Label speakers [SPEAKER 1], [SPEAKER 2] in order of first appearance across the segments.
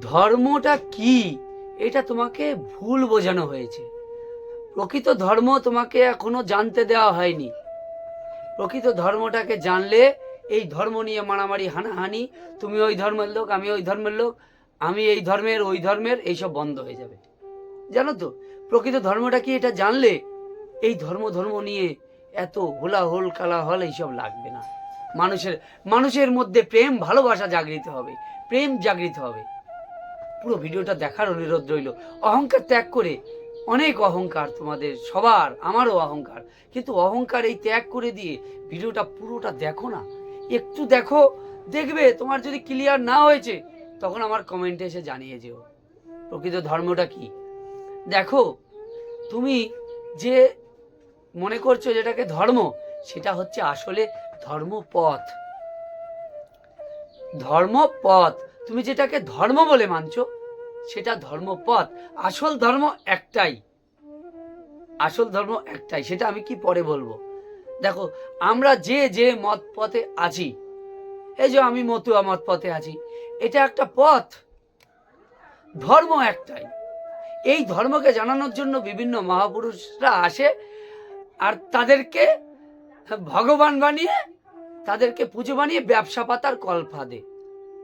[SPEAKER 1] ধর্মটা কি? এটা তোমাকে ভুল বোঝানো হয়েছে। প্রকৃত ধর্ম তোমাকে এখনও জানতে দেওয়া হয়নি। প্রকৃত ধর্মটাকে জানলে এই ধর্ম নিয়ে মারামারি, হানাহানি, তুমি ওই ধর্মের লোক, আমি ওই ধর্মের লোক, আমি এই ধর্মের, ওই ধর্মের, এইসব বন্ধ হয়ে যাবে। জানো তো, প্রকৃত ধর্মটা কি এটা জানলে এই ধর্ম ধর্ম নিয়ে এত হোলাহল, কালাহল এইসব লাগবে না। মানুষের মানুষের মধ্যে প্রেম, ভালোবাসা জাগৃত হবে, প্রেম জাগৃত হবে। পুরো ভিডিওটা দেখার অনুরোধ রইল। অহংকার ত্যাগ করে অনেক অহংকার তোমাদের, সবার, আমারও অহংকার। কিন্তু অহংকার এই ত্যাগ করে দিয়ে ভিডিওটা পুরোটা দেখো না। একটু দেখো, দেখবে তোমার যদি ক্লিয়ার না হয়েছে, তখন আমার কমেন্টে এসে জানিয়ে যেও। প্রকৃত ধর্মটা কি? দেখো, তুমি যে মনে করছ যেটাকে ধর্ম, সেটা হচ্ছে আসলে ধর্মপথ। ধর্মপথ, তুমি যেটাকে ধর্ম বলে মানছো সেটা ধর্মপথ। আসল ধর্ম একটাই। আসল ধর্ম একটাই, সেটা আমি কি পরে বলব? দেখো, আমরা যে যে মত পথে আছি, এই যে আমি মতুয়া মত পথে আছি, এটা একটা পথ। ধর্ম একটাই। এই ধর্মকে জানানোর জন্য বিভিন্ন মহাপুরুষরা আসে আর তাদেরকে ভগবান বানিয়ে, তাদেরকে পুজো বানিয়ে ব্যবসা পাতার কল্পা দে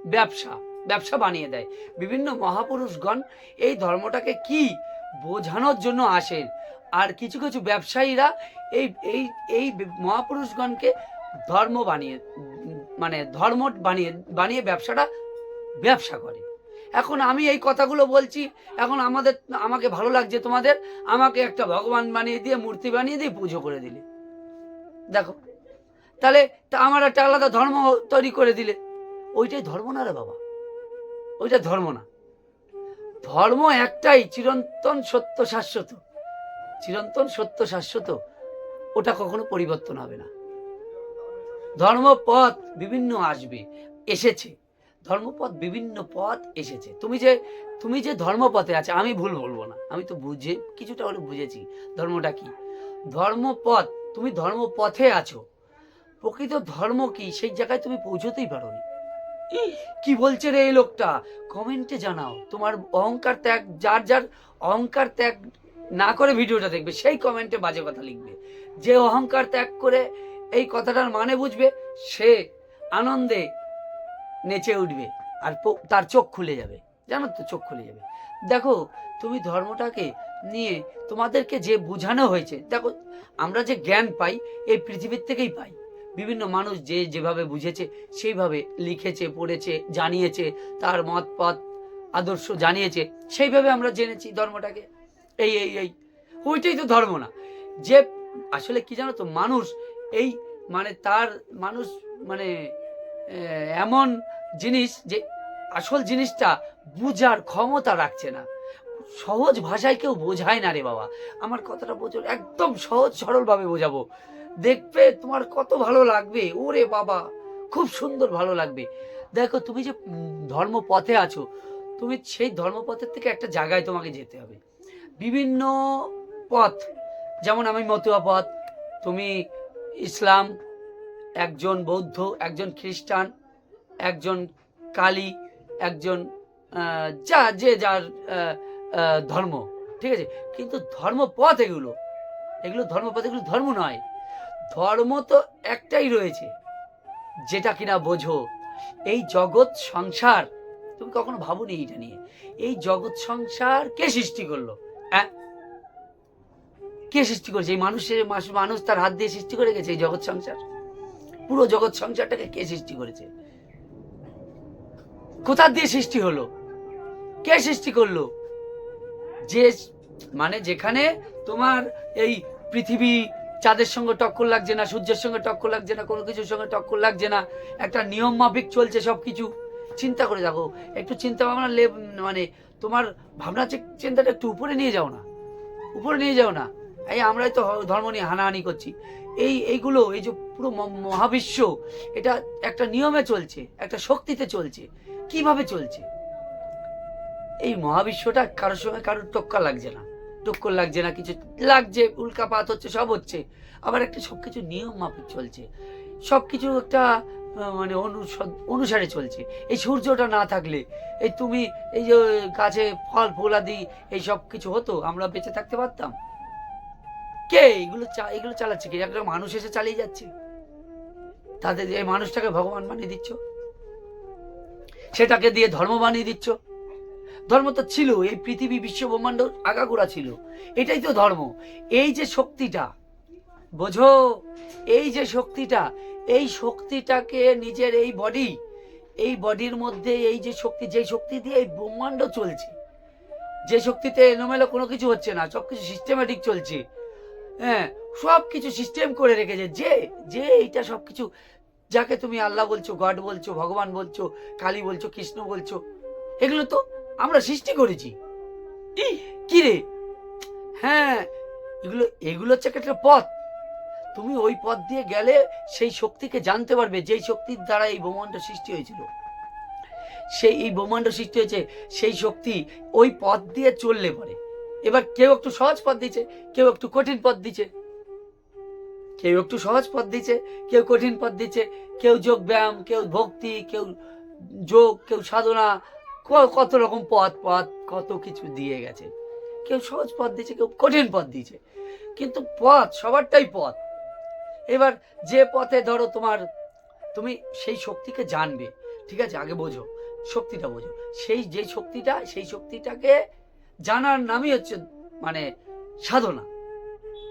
[SPEAKER 1] ব্যবসা। ব্যবসা বানিয়ে দেয়। বিভিন্ন মহাপুরুষগণ এই ধর্মটাকে কি বোঝানোর জন্য আসেন? আর কিছু কিছু ব্যবসায়ীরা এই এই এই মহাপুরুষগণকে ধর্ম বানিয়ে মানে ধর্ম বানিয়ে বানিয়ে ব্যবসাটা ব্যবসা করে। এখন আমি এই কথাগুলো বলছি, এখন আমাদের, আমাকে ভালো লাগছে তোমাদের, আমাকে একটা ভগবান বানিয়ে দিয়ে, মূর্তি বানিয়ে দিয়ে পুজো করে দিলে। দেখো, তাহলে তা আমার একটা আলাদা ধর্ম তৈরি করে দিলে। ওইটাই ধর্ম না রে বাবা? ওইটা ধর্ম না। ধর্ম একটাই চিরন্তন সত্য শাশ্বত। চিরন্তন সত্য শাশ্বত, ওটা কখনো পরিবর্তন হবে না। ধর্মপথ বিভিন্ন আসবে, এসেছে। ধর্মপথ বিভিন্ন পথ এসেছে। তুমি যে তুমি যে ধর্মপথে আছে, আমি ভুল বলব না। আমি তো বুঝে, কিছুটা হলে বুঝেছি ধর্মটা কি। ধর্মপথ, তুমি ধর্মপথে আছো। প্রকৃত ধর্ম কি? সেই জায়গায় তুমি পৌঁছতেই পারোনি। কি বলছে রে এই লোকটা? কমেন্টে জানাও। তোমার অহংকার ত্যাগ, যার যার অহংকার ত্যাগ না করে ভিডিওটা দেখবে, সেই কমেন্টে বাজে কথা লিখবে। যে অহংকার ত্যাগ করে এই কথাটার মানে বুঝবে, সে আনন্দে নেচে উঠবে আর তার চোখ খুলে যাবে। জানো তো, চোখ খুলে যাবে। দেখো, তুমি ধর্মটাকে নিয়ে তোমাদেরকে যে বোঝানো হয়েছে, দেখো, আমরা যে জ্ঞান পাই, এই পৃথিবীর থেকেই পাই। বিভিন্ন মানুষ যে যেভাবে বুঝেছে, সেইভাবে লিখেছে, পড়েছে, জানিয়েছে, তার মত পথ আদর্শ জানিয়েছে, সেইভাবে আমরা জেনেছি ধর্মটাকে। এই এই এই, ওইটাই তো ধর্ম না। যে আসলে কি জানো তো, মানুষ এই মানে তার মানুষ মানে এমন জিনিস যে আসল জিনিসটা বুঝার ক্ষমতা রাখছে না। সহজ ভাষায় কেউ বোঝায় না রে বাবা। আমার কথাটা বোঝো, একদম সহজ সরলভাবে বোঝাবো। দেখবে তোমার কত ভালো লাগবে। ওরে বাবা, খুব সুন্দর ভালো লাগবে। দেখো, তুমি যে ধর্মপথে আছো, তুমি সেই ধর্মপথের থেকে একটা জায়গায় তোমাকে যেতে হবে। বিভিন্ন পথ, যেমন আমি মতুয়া পথ, তুমি ইসলাম, একজন বৌদ্ধ, একজন খ্রিস্টান, একজন কালী, একজন যা, যে যার ধর্ম, ঠিক আছে? কিন্তু ধর্মপথ এগুলো এগুলো ধর্মপথ, এগুলো ধর্ম নয়। ধর্ম তো একটাই রয়েছে। যেটা কিনা বোঝো, এই জগৎ সংসার, তুমি কখনো ভাবনি এইটা নিয়ে? এই জগৎ সংসার কে সৃষ্টি করল? হ্যাঁ কে সৃষ্টি করেছে? এই মানুষের মানুষ তার হাত দিয়ে সৃষ্টি করে গেছে এই জগৎ সংসার? পুরো জগৎ সংসারটাকে কে সৃষ্টি করেছে? কোথা দিয়ে সৃষ্টি হলো? কে সৃষ্টি করল? যে মানে যেখানে তোমার এই পৃথিবী চাঁদের সঙ্গে টক্কর লাগছে না, সূর্যের সঙ্গে টক্কর লাগছে না, কোনো কিছুর সঙ্গে টক্কর লাগছে না। একটা নিয়ম মাফিক চলছে সব কিছু চিন্তা করে দেখো, একটু চিন্তা ভাবনা লে মানে তোমার ভাবনা চিন্তাটা একটু উপরে নিয়ে যাও না। উপরে নিয়ে যাও না। এই আমরাই তো ধর্ম নিয়ে হানাহানি করছি। এই, এইগুলো, এই যে পুরো মহাবিশ্ব, এটা একটা নিয়মে চলছে, একটা শক্তিতে চলছে। কীভাবে চলছে? এই মহাবিশ্বটা কারোর সঙ্গে কারোর টক্কা লাগছে না। টক্কর লাগছে না, কিছু লাগছে, উল্কাপাত হচ্ছে, সব হচ্ছে। আবার একটা সব কিছু নিয়ম মাফিক চলছে। সব কিছু একটা মানে অনুসারে চলছে। এই সূর্যটা না থাকলে, এই তুমি, এই যে গাছে ফল ফলাদি এই সব কিছু হতো, আমরা বেঁচে থাকতে পারতাম? কে? এগুলো এগুলো চালাচ্ছে কি? একটা মানুষ এসে চালিয়ে যাচ্ছে। তাদের এই মানুষটাকে ভগবান বানিয়ে দিচ্ছ, সেটাকে দিয়ে ধর্ম বানিয়ে দিচ্ছ। ধর্ম তো ছিল, এই পৃথিবী বিশ্ব ব্রহ্মাণ্ড আগাগোড়া ছিল। এটাই তো ধর্ম। এই যে শক্তিটা, বোঝো? এই যে শক্তিটা, এই শক্তিটাকে নিজের এই বডি এই বডির মধ্যে এই যে শক্তি যে শক্তি দিয়ে এই ব্রহ্মাণ্ড চলছে। যে শক্তিতে এলোমেলো কোনো কিছু হচ্ছে না সব কিছু সিস্টেমেটিক চলছে। হ্যাঁ সব কিছু সিস্টেম করে রেখেছে। যে যে এইটা সব কিছু যাকে তুমি আল্লাহ বলছো গড বলছো, ভগবান বলছো, কালী বলছো, কৃষ্ণ বলছো, এগুলো তো আমরা সৃষ্টি করেছি। কি? রে? হ্যাঁ এগুলো এগুলো হচ্ছে একটা পথ। তুমি ওই পথ দিয়ে গেলে সেই শক্তিকে জানতে পারবে যেই শক্তির দ্বারা এই ব্রহ্মাণ্ড সৃষ্টি হয়েছিল। সেই এই ব্রহ্মাণ্ড সৃষ্টি হয়েছে সেই শক্তি ওই পথ দিয়ে চললে পরে। এবার কেউ একটু সহজ পথ দিচ্ছে কেউ একটু কঠিন পথ দিচ্ছে কেউ একটু সহজ পথ দিচ্ছে কেউ কঠিন পথ দিচ্ছে কেউ যোগ ব্যায়াম কেউ ভক্তি কেউ যোগ কেউ সাধনা কত রকম পথ পথ কত কিছু দিয়ে গেছে। কেউ সহজ পথ দিচ্ছে কেউ কঠিন পথ দিয়েছে। কিন্তু পথ সবারটাই পথ এবার যে পথে ধরো তোমার, তুমি সেই শক্তিকে জানবে। ঠিক আছে, আগে বোঝো, শক্তিটা বোঝো। সেই, যে শক্তিটা, সেই শক্তিটাকে জানার নামই হচ্ছে মানে সাধনা।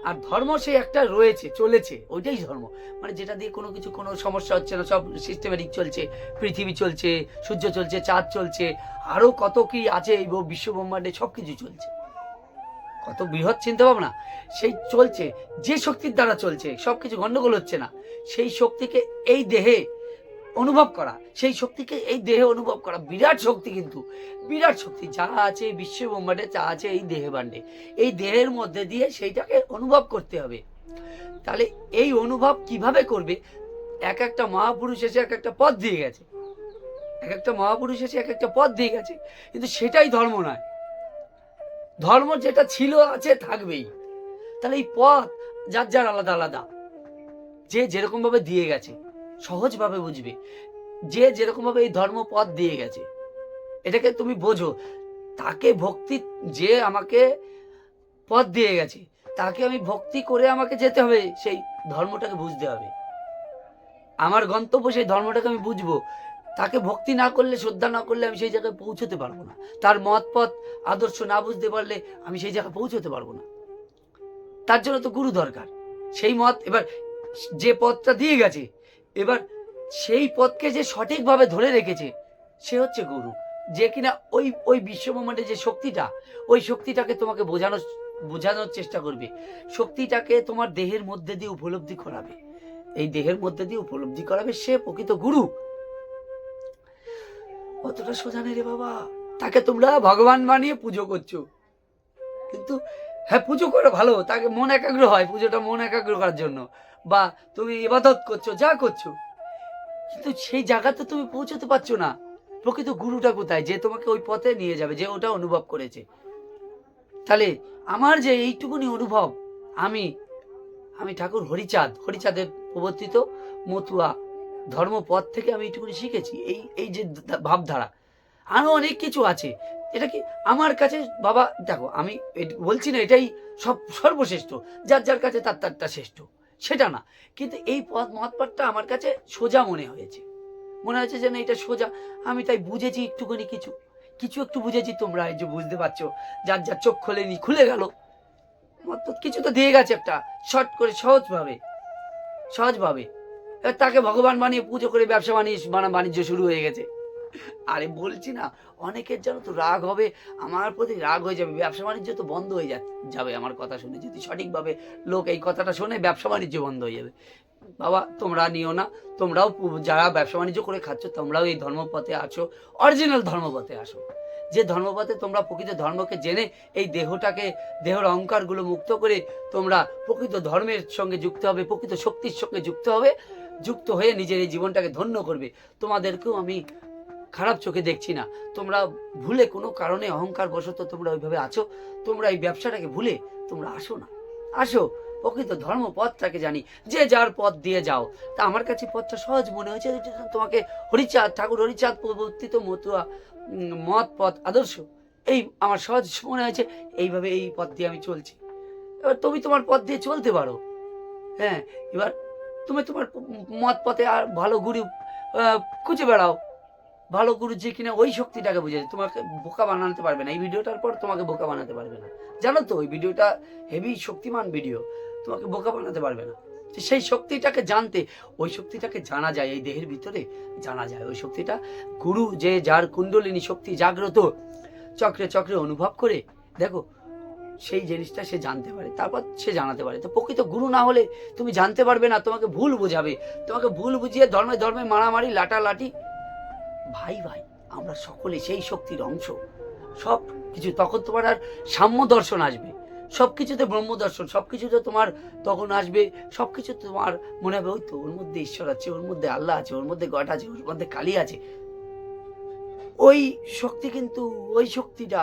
[SPEAKER 1] আর ধর্ম সে একটা রয়েছে, চলেছে, ওইটাই ধর্ম। মানে যেটা দিয়ে কোনো কিছু, কোনো সমস্যা হচ্ছে না, সব সিস্টেমেটিক চলছে, পৃথিবী চলছে, সূর্য চলছে, চাঁদ চলছে আরও কত কি আছে এই ব- বিশ্ব ব্রহ্মাণ্ডে সব কিছু চলছে। কত বৃহৎ চিন্তা ভাবনা সেই চলছে, যে শক্তির দ্বারা চলছে সব কিছু গন্ডগোল হচ্ছে না। সেই শক্তিকে এই দেহে অনুভব করা, সেই শক্তিকে, এই দেহে অনুভব করা, বিরাট শক্তি কিন্তু, বিরাট শক্তি, যা আছে এই বিশ্ব ব্রহ্মাণ্ডে, যা আছে এই দেহে বান্ডে এই দেহের মধ্যে দিয়ে সেইটাকে অনুভব করতে হবে। তাহলে এই অনুভব কীভাবে করবে? এক একটা মহাপুরুষ এসে এক একটা পথ দিয়ে গেছে। এক একটা মহাপুরুষ এসে এক একটা পথ দিয়ে গেছে। কিন্তু সেটাই ধর্ম নয়। ধর্ম যেটা ছিল, আছে, থাকবেই। তাহলে এই পথ যার যার আলাদা আলাদা। যে যেরকম ভাবে দিয়ে গেছে। সহজভাবে বুঝবে। যে যেরকম ভাবে এই ধর্ম পথ দিয়ে গেছে, এটাকে তুমি বোঝো, তাকে ভক্তি যে আমাকে পথ দিয়ে গেছে, তাকে আমি ভক্তি করে আমাকে যেতে হবে, সেই ধর্মটাকে বুঝতে হবে। আমার গন্তব্য সেই ধর্মটাকে আমি বুঝব। তাকে ভক্তি না করলে, শ্রদ্ধা না করলে আমি সেই জায়গায় পৌঁছতে পারব না। তার মত পথ আদর্শ না বুঝতে পারলে আমি সেই জায়গায় পৌঁছতে পারব না। তার জন্য তো গুরু দরকার। সেই মত, এবার যে পথটা দিয়ে গেছে এবার সেই পথকে যে সঠিকভাবে ধরে রেখেছে, সে হচ্ছে গুরু। যে কিনা ওই ওই বিশ্বব্রহ্মাণ্ডের যে শক্তিটা, ওই শক্তিটাকে তোমাকে বোঝানোর বোঝানোর চেষ্টা করবে। শক্তিটাকে তোমার দেহের মধ্যে দিয়ে উপলব্ধি করাবে। এই দেহের মধ্যে দিয়ে উপলব্ধি করাবে সে প্রকৃত গুরু। অতটা সোজা নেই রে বাবা। তাকে তোমরা ভগবান বানিয়ে পুজো করছ। কিন্তু হ্যাঁ পুজো করে ভালো, তাকে মন একাগ্র হয়, পুজোটা মন একাগ্র করার জন্য। বা তুমি ইবাদত করছ, যা করছ। কিন্তু সেই জায়গাতে তুমি পৌঁছতে পারছ না। প্রকৃত গুরুটা কোথায়? যে তোমাকে ওই পথে নিয়ে যাবে, যে ওটা অনুভব করেছে। তাহলে আমার যে এইটুকুনি অনুভব, আমি আমি ঠাকুর হরিচাঁদ, হরিচাঁদের প্রবর্তিত মতুয়া ধর্মপথ থেকে আমি এইটুকুনি শিখেছি। এই এই যে ভাবধারা। আরও অনেক কিছু আছে। এটা কি আমার কাছে, বাবা, দেখো, আমি বলছি না এটাই সব, সর্বশ্রেষ্ঠ। যার যার কাছে তার, তারটা শ্রেষ্ঠ। সেটা না। কিন্তু এই পথ মতপথটা আমার কাছে সোজা মনে হয়েছে। মনে হয়েছে যেন এটা সোজা। আমি তাই বুঝেছি একটুখানি কিছু। কিছু একটু বুঝেছি তোমরা, এই যে বুঝতে পারছ। যার যার চোখ খোলেনি খুলে গেল। কিছু তো দিয়ে গেছে একটা। শর্ট করে, সহজভাবে। সহজভাবে। তাকে ভগবান বানিয়ে পুজো করে ব্যবসা বানিয়ে বানা বাণিজ্য শুরু হয়ে গেছে। আরে বলছি না, অনেকের যেন তো রাগ হবে, আমার প্রতি রাগ হয়ে যাবে, ব্যবসা বাণিজ্য তো বন্ধ হয়ে যাবে, আমার কথা শুনে। যদি সঠিকভাবে লোক এই কথাটা শোনে, ব্যবসা বাণিজ্য বন্ধ হয়ে যাবে। বাবা, তোমরা নিও না, তোমরাও যারা ব্যবসা বাণিজ্য করে খাচ্ছ, তোমরাও এই ধর্মপথে আছো অরিজিনাল ধর্মপথে আসো। যে ধর্মপথে তোমরা প্রকৃত ধর্মকে জেনে, এই দেহটাকে, দেহর অহংকারগুলো মুক্ত করে তোমরা প্রকৃত ধর্মের সঙ্গে যুক্ত হবে, প্রকৃত শক্তির সঙ্গে যুক্ত হবে, যুক্ত হয়ে নিজের এই জীবনটাকে ধন্য করবে। তোমাদেরকেও আমি খারাপ চোখে দেখছি না। তোমরা ভুলে কোনো কারণে অহংকার বশত তোমরা ওইভাবে আছো, তোমরা এই ব্যবসাটাকে ভুলে তোমরা আসো না। আসো, প্রকৃত ধর্ম পথটাকে জানি, যে যার পথ দিয়ে যাও। তা আমার কাছে পথটা সহজ মনে হয়েছে তোমাকে হরিচাঁদ, ঠাকুর হরিচাঁদ প্রবর্তিত মতুয়া মত, পথ, আদর্শ, এই আমার সহজ মনে হয়েছে, এইভাবে এই পথ দিয়ে আমি চলছি। এবার তুমি তোমার পথ দিয়ে চলতে পারো। হ্যাঁ এবার তুমি তোমার মত পথে আর ভালো গুরু খুঁজে বেড়াও। ভালো গুরু যে কিনা ওই শক্তিটাকে বুঝে তোমাকে বোকা বানাতে পারবে না। এই ভিডিওটার পর তোমাকে বোকা বানাতে পারবে না। জানো তো, ওই ভিডিওটা হেভি শক্তিমান ভিডিও। তোমাকে বোকা বানাতে পারবে না। সেই শক্তিটাকে জানতে, ওই শক্তিটাকে জানা যায়, এই দেহের ভিতরে জানা যায়। ওই শক্তিটা গুরু যে যার কুণ্ডলিনী শক্তি জাগ্রত, চক্রে চক্রে অনুভব করে, দেখো, সেই জিনিসটা সে জানতে পারে। তারপর সে জানাতে পারে। তো প্রকৃত গুরু না হলে তুমি জানতে পারবে না, তোমাকে ভুল বোঝাবে। তোমাকে ভুল বুঝিয়ে ধর্মে ধর্মে মারামারি লাটা লাটালাটি ভাই ভাই, আমরা সকলে সেই শক্তির অংশ। সব কিছু, তখন তোমার আর সাম্য দর্শন আসবে। সব কিছুতে ব্রহ্ম দর্শন, সব কিছুতে তোমার তখন আসবে, সব কিছু তোমার মনে হবে, ওই তো ওর মধ্যে ঈশ্বর আছে, ওর মধ্যে আল্লাহ আছে, ওর মধ্যে গড আছে, ওর মধ্যে কালী আছে। ওই শক্তি কিন্তু, ওই শক্তিটা,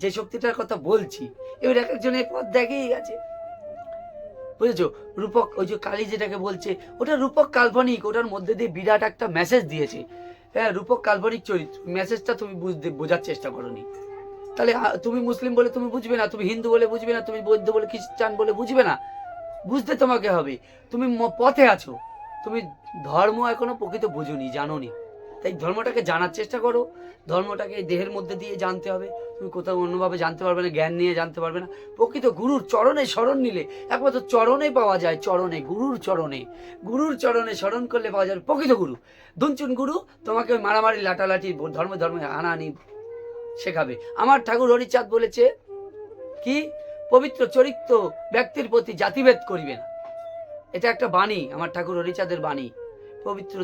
[SPEAKER 1] যে শক্তিটার কথা বলছি, এবার এক একজনের পথ দেখেই আছে বুঝেছ? রূপক, ওই যে কালী যেটাকে বলছে, ওটা রূপক কাল্পনিক, ওটার মধ্যে দিয়ে বিরাট একটা মেসেজ দিয়েছে। হ্যাঁ রূপক কাল্পনিক চরিত্র। মেসেজটা তুমি বুঝতে বোঝার চেষ্টা করনি। তাহলে তুমি মুসলিম বলে তুমি বুঝবে না, তুমি হিন্দু বলে বুঝবে না, তুমি বৌদ্ধ বলে খ্রিস্টান বলে বুঝবে না, বুঝতে তোমাকে হবে। তুমি পথে আছো। তুমি ধর্ম এখনও প্রকৃত বুঝুনি জানো জানোনি। তাই ধর্মটাকে জানার চেষ্টা করো। ধর্মটাকে দেহের মধ্যে দিয়ে জানতে হবে। তুমি কোথাও অন্যভাবে জানতে পারবে না, জ্ঞান নিয়ে জানতে পারবে না। প্রকৃত গুরুর চরণে স্মরণ নিলে, একমাত্র চরণে পাওয়া যায় চরণে, গুরুর চরণে। গুরুর চরণে স্মরণ করলে পাওয়া যাবে প্রকৃত গুরু। দুনচুন গুরু, তোমাকে ওই মারামারি, লাটালাটি ধর্ম, ধর্মে হানাহানি শেখাবে। আমার ঠাকুর হরিচাঁদ বলেছে কি? পবিত্র চরিত্র ব্যক্তির প্রতি জাতিভেদ করিবে না। এটা একটা বাণী, আমার ঠাকুর হরিচাঁদের বাণী। পবিত্র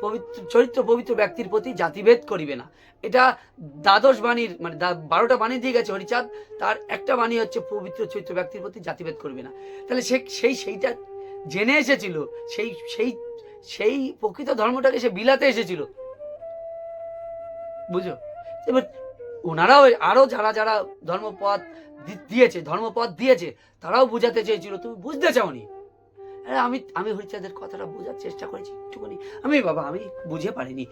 [SPEAKER 1] পবিত্র, চরিত্র পবিত্র ব্যক্তির প্রতি জাতিভেদ করিবে না। এটা দ্বাদশ বাণীর মানে বারোটা বাণী দিয়ে গেছে হরিচাঁদ, তার একটা বাণী হচ্ছে পবিত্র চরিত্র ব্যক্তির প্রতি জাতিভেদ করবে না। তাহলে সে, সেই সেইটা জেনে এসেছিল, সেই সেই সেই প্রকৃত ধর্মটাকে সে বিলাতে এসেছিল। বুঝো? এবার ওনারাও আরও যারা যারা ধর্মপথ দিয়েছে ধর্মপথ দিয়েছে, তারাও বুঝাতে চেয়েছিল, তুমি বুঝতে চাওনি? আমি আমি হরিচাঁদের কথাটা বোঝার চেষ্টা করেছি একটুখানি। আমি বাবা, আমি বুঝে পারিনি।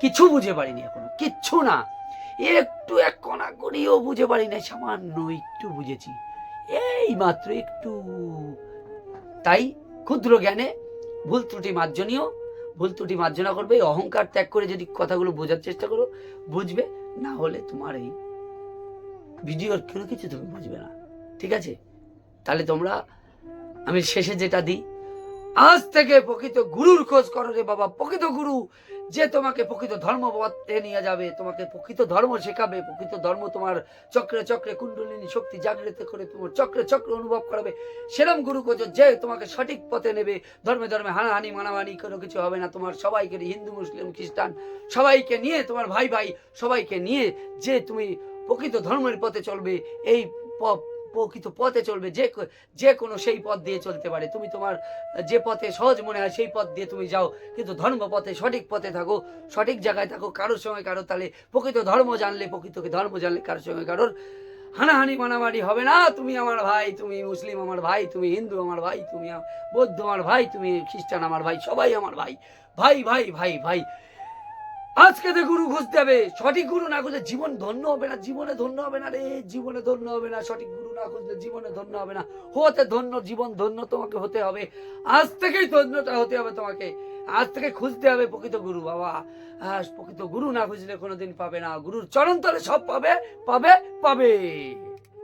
[SPEAKER 1] কিছু বুঝে পারিনি এখনও, কিচ্ছু না। একটু এক কণা করিও বুঝে পারি না সামান্য একটু বুঝেছি। এই মাত্র একটু। তাই ক্ষুদ্র জ্ঞানে ভুল ত্রুটি মার্জনীয়, ভুল ত্রুটি মার্জনা করবে, এই অহংকার ত্যাগ করে যদি কথাগুলো বোঝার চেষ্টা করো, বুঝবে, না হলে তোমার এই ভিডিওর কোনো কিছু তুমি বুঝবে না। ঠিক আছে? তাহলে তোমরা, আমি শেষে যেটা দিই আজ থেকে প্রকৃত গুরুর খোঁজ করো রে বাবা, প্রকৃত গুরু, যে তোমাকে প্রকৃত ধর্ম পথে নিয়ে যাবে, তোমাকে প্রকৃত ধর্ম শেখাবে, প্রকৃত ধর্ম তোমার চক্রে চক্রে কুণ্ডলিনী শক্তি জাগৃত করে তোমার চক্রে চক্রে অনুভব করাবে। সেরম গুরু খোঁজ যে তোমাকে সঠিক পথে নেবে। ধর্মে ধর্মে হানাহানি, মানামানি কোনো কিছু হবে না। তোমার সবাইকে হিন্দু, মুসলিম, খ্রিস্টান, সবাইকে নিয়ে, তোমার ভাই ভাই সবাইকে নিয়ে যে তুমি প্রকৃত ধর্মের পথে চলবে, এই প্রকৃত পথে চলবে, যে যে কোনো সেই পথ দিয়ে চলতে পারে। তুমি তোমার, যে পথে সহজ মনে হয় সেই পথ দিয়ে তুমি যাও। কিন্তু ধর্ম পথে সঠিক পথে থাকো, সঠিক জায়গায় থাকো, কারোর সঙ্গে কারও তাহলে প্রকৃত ধর্ম জানলে প্রকৃতকে ধর্ম জানলে কারোর সঙ্গে কারোর হানাহানি মানামারি হবে না। তুমি আমার ভাই, তুমি মুসলিম আমার ভাই, তুমি হিন্দু আমার ভাই, তুমি বৌদ্ধ আমার ভাই, তুমি খ্রিস্টান আমার ভাই, সবাই আমার ভাই। ভাই ভাই ভাই ভাই। আজকে তো গুরু খুঁজতে হবে সঠিক গুরু না খুঁজলে জীবন ধন্য হবে না, জীবনে ধন্য হবে না রে, জীবনে ধন্য হবে না, সঠিক গুরু না খুঁজলে জীবনে ধন্য হবে না। হতে ধন্য, জীবন ধন্য তোমাকে হতে হবে। আজ থেকেই ধন্যটা হতে হবে তোমাকে। আজ থেকে খুঁজতে হবে প্রকৃত গুরু, বাবা। প্রকৃত গুরু না খুঁজলে কোনোদিন পাবে না। গুরুর চরণ তলে সব পাবে পাবে পাবে।